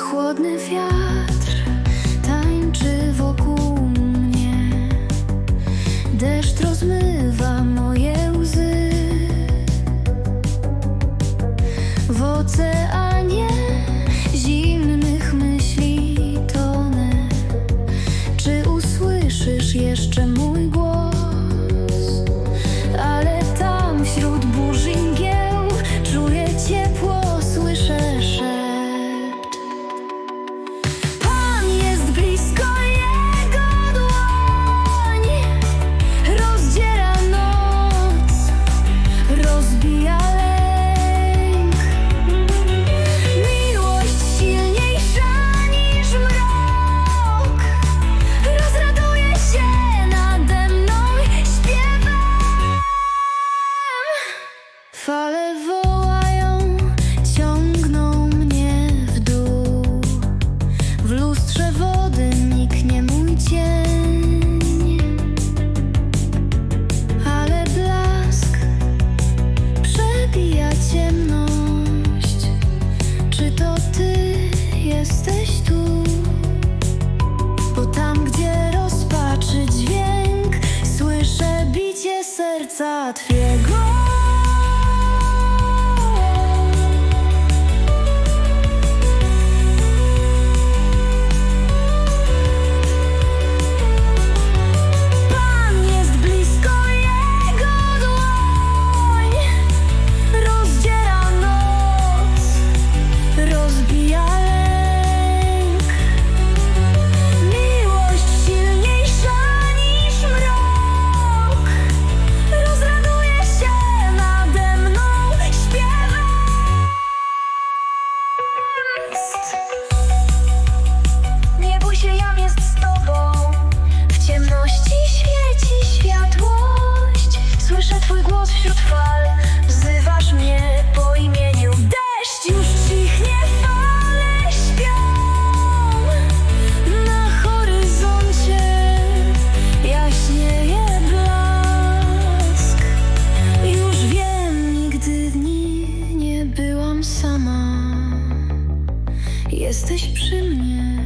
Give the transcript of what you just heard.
Chłodny wiatr tańczy wokół mnie. Deszcz rozmywa moje łzy. W oceanie zimnych myśli tonę. Czy usłyszysz jeszcze mój głos? serca Twego. Jesteś przy mnie.